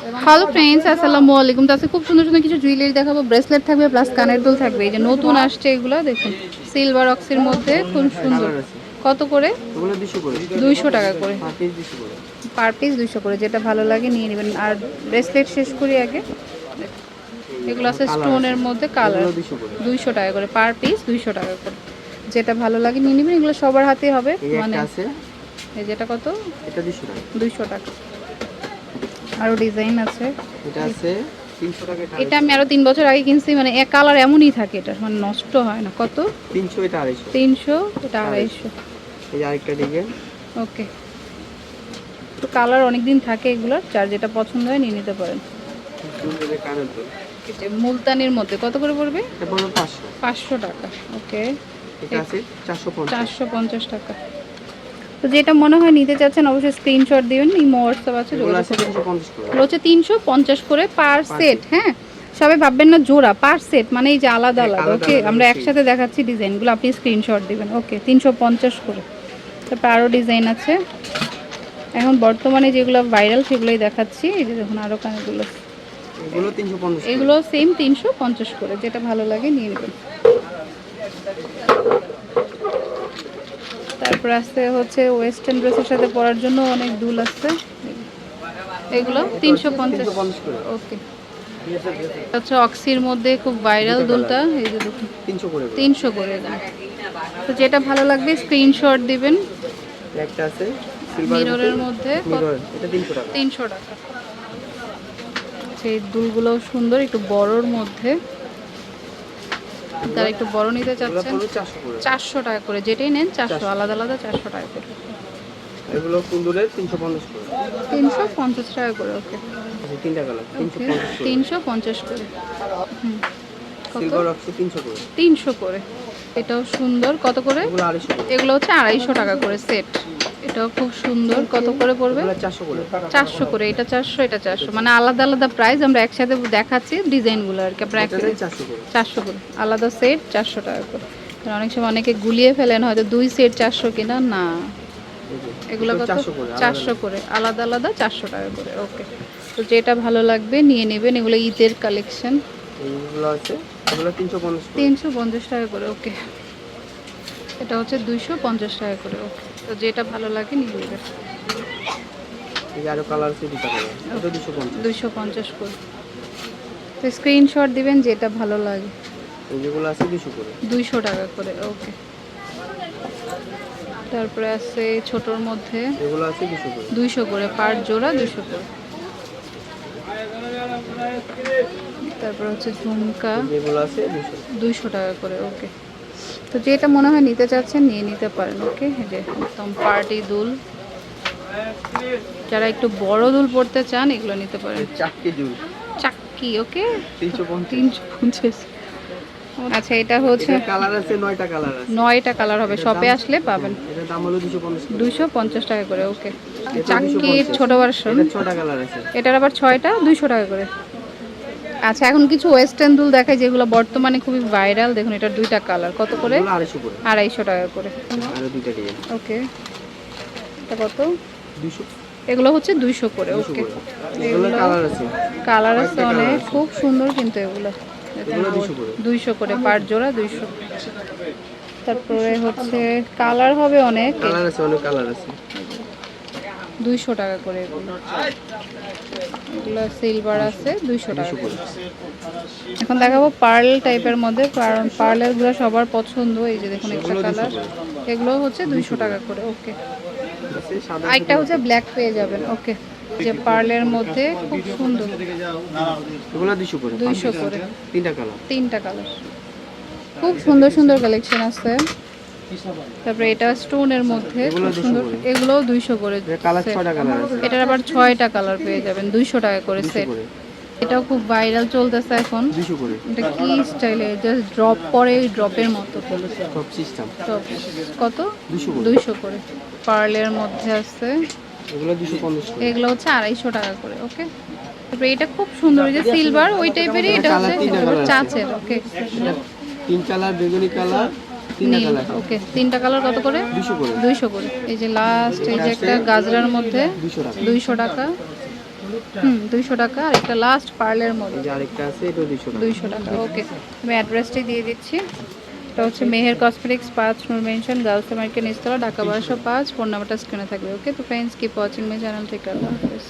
Hello friends আসসালামু আলাইকুম। তো আজকে খুব সুন্দর সুন্দর কিছু জুয়েলারি দেখাবো। ব্রেসলেট থাকবে প্লাস কানের দুল থাকবে। এই যে নতুন আসছে এগুলো দেখুন। সিলভার অক্সির মধ্যে খুব সুন্দর। কত করে? এগুলো দুশো করে। দুইশো টাকা করে। পার পিস দুইশো করে যেটা ভালো লাগে নিয়ে নেবেন। আর ব্রেসলেট শেষ করি আগে। এগুলো আছে স্টোনের মধ্যে কালার দুইশো টাকা করে। পার পিস দুইশো টাকা করে। যেটা ভালো লাগে নিয়ে নেবেন এগুলো সবার হাতে হবে। মানে এই যেটা কত? এটা দুশো টাকা। দুইশো টাকা। আরও ডিজাইন আছে। এটা আছে এটা আমি আরও তিন বছর আগে কিনছি মানে এক কালার এমনই থাকে এটা মানে নষ্ট হয় না। কত? তিনশো এটা আড়াইশো। তিনশো এটা আড়াইশো। এই আরেকটা ডিজাইন ওকে। তো কালার অনেক দিন থাকে এগুলোর যার যেটা পছন্দ হয় নিয়ে নিতে পারেন। মুলতানির মধ্যে কত করে পড়বে? পাঁচশো। টাকা ওকে। চারশো পঞ্চাশ টাকা। তো যেটা মনে হয় নিতে চাচ্ছেন অবশ্যই স্ক্রিনশট দিবেন। ইমো হোয়াটসঅ্যাপ আছে। তিনশো পঞ্চাশ করে। হচ্ছে তিনশো পঞ্চাশ করে পার সেট হ্যাঁ? সবাই ভাববেন না জোড়া পার সেট মানে এই যে আলাদা আলাদা ওকে আমরা একসাথে দেখাচ্ছি ডিজাইনগুলো আপনি স্ক্রিনশট দিবেন ওকে তিনশো পঞ্চাশ করে। তারপর আরও ডিজাইন আছে। এখন বর্তমানে যেগুলো ভাইরাল সেগুলোই দেখাচ্ছি। এই যে দেখুন আরও কানেগুলো। এগুলো সেম তিনশো পঞ্চাশ করে যেটা ভালো লাগে নিয়ে নেবেন। তারপর আসতে হচ্ছে ওয়েস্টার্ন ড্রেসের সাথে পরার জন্য অনেক দুল আছে। এগুলো তিনশো পঞ্চাশ। ওকে আচ্ছা অক্সির মধ্যে খুব ভাইরাল দুলটা এই যে দেখুন। তিনশো করে এগুলো তো যেটা ভালো লাগবে স্ক্রিনশট দিবেন। একটা আছে মিররের মধ্যে। তিনশো টাকা। সেই দুলগুলো সুন্দর একটু বড়র মধ্যে। যারা একটু বড় নিতে চাচ্ছেন। চারশো টাকা করে যেটাই নেন চারশো আলাদা আলাদা চারশো টাকা করে। এগুলো কুন্দুরের তিনশো পঞ্চাশ করে। তিনশো পঞ্চাশ টাকা করে ওকে। আচ্ছা, তিনটা কালার তিনশো পঞ্চাশ করে। তিনশো পঞ্চাশ করে। হুম। সিলভার অক্সি তিনশো করে। তিনশো করে। এটাও সুন্দর। কত করে? এগুলো হচ্ছে আড়াইশো টাকা করে সেট এটাও খুব সুন্দর। কত করে পড়বে? চারশো করে। এটা চারশো এটা চারশো। মানে আলাদা আলাদা প্রাইস আমরা একসাথে দেখাচ্ছি ডিজাইনগুলো আর কি। আপনারা একসাথে চারশো করে। আলাদা সেট চারশো টাকা করে। অনেক সময় অনেকে গুলিয়ে ফেলেন হয়তো দুই সেট চারশো কিনা। না। এগুলো কত? চারশো করে আলাদা আলাদা চারশো টাকা করে। ওকে তো যেটা ভালো লাগবে নিয়ে নেবেন। এগুলো ঈদের কালেকশন আছে তিনশো পঞ্চাশ টাকা করে ওকে এটা হচ্ছে দুইশো পঞ্চাশ টাকা করে ওকে তো যেটা ভালো লাগে নিয়ে নেবেন দুশো দুইশো পঞ্চাশ। করে। তো স্ক্রিনশট দিবেন যেটা ভালো লাগে। যেগুলো আছে দুশো করে। দুইশো টাকা করে ওকে তারপরে আছে ছোটোর মধ্যে। এগুলো আছে দুশো করে। দুইশো করে পার জোড়া দুইশো করে। তারপর হচ্ছে ঝুমকা। যেগুলো আছে দুশো। দুইশো টাকা করে ওকে। তো যেটা মনে হয় নিতে চাচ্ছেন নিয়ে নিতে পারেন ওকে? যে একদম পার্টি দুল। যারা একটু বড় দুল পড়তে চান এগুলো নিতে পারেন। চারটে জুল চাক্কি ওকে? তিনশো পঞ্চাশ। তিনশো পঞ্চাশ। আচ্ছা এটা হচ্ছে কালার আছে নয়টা কালার আছে। নয়টা কালার হবে। শপে আসলে পাবেন। এটার দাম হলো দুশো পঞ্চাশ করে। দুইশো পঞ্চাশ টাকা করে ওকে। এটা 250 ছোট ভার্সন এটা ছটা কালার আছে। এটার আবার ছয়টা দুইশো টাকা করে। আচ্ছা এখন কিছু ওয়েস্টার্ন দুল দেখায় যেগুলো বর্তমানে খুবই ভাইরাল দেখুন এটার দুইটা কালার কত করে? আড়াইশো টাকা করে। আরও দুইটা ডিজাইন ওকে। এটা কত? এগুলো হচ্ছে দুইশো করে ওকে। এগুলো কালার আছে। কালার আছে অনেক। খুব সুন্দর কিন্তু এগুলো। এগুলো দুশো করে। দুইশো করে পার জোড়া দুইশো। তারপরে হচ্ছে কালার হবে অনেক। কালার আছে অনেক কালার আছে। দুইশো টাকা করে এগুলো। সিলভার আছে দুইশো টাকা এখন দেখাবো পার্ল টাইপের মধ্যে কারণ পার্লেরগুলো সবার পছন্দ এই যে দেখুন একটা এগুলো 200 কালার এগুলো হচ্ছে দুইশো টাকা করে ওকে আরেকটা হচ্ছে ব্ল্যাক পেয়ে যাবেন ওকে যে পার্লের মধ্যে খুব সুন্দর। এগুলো দুশো করে দুইশো করে। তিনটা কালার তিনটা কালার খুব সুন্দর সুন্দর কালেকশন আছে। তারপরে এটা স্টোনের মধ্যে সুন্দর। এগুলো দুইশো করে এটার আবার ছয়টা কালার পেয়ে যাবেন দুইশো টাকা করে সেট এটাও খুব ভাইরাল চলতেছে এখন। এটা কি স্টাইলে জাস্ট ড্রপ করে ড্রপের মতো। সিস্টেম কত? দুইশো করে। পার্লের মধ্যে আছে। এগুলো হচ্ছে আড়াইশো টাকা করে ওকে তারপরে এটা খুব সুন্দর এই যে সিলভার ওই টাইপেরই এটা হচ্ছে। চাচের ওকে তিন কালার বেগুনি কালার নীল ওকে তিনটা কালার কত করে? দুইশো করে। এই যে লাস্ট এই যে একটা গাজরার মধ্যে দুইশো টাকা। হুম দুইশো টাকা। আর একটা লাস্ট পার্লের মধ্যে। আরেকটা আছে এটা দুইশো টাকা। ওকে। আমি অ্যাড্রেসটি দিয়ে দিচ্ছি। এটা হচ্ছে মেহের কসমেটিক্স পাঁচ নূর মেনশন গার্লস আমেরিকান ইস্তলা ঢাকা বারোশো পাঁচ। ফোন নাম্বারটা স্ক্রিনে থাকবে ওকে? তো friends keep watching my channel থেকে আল্লাহ হাফেজ।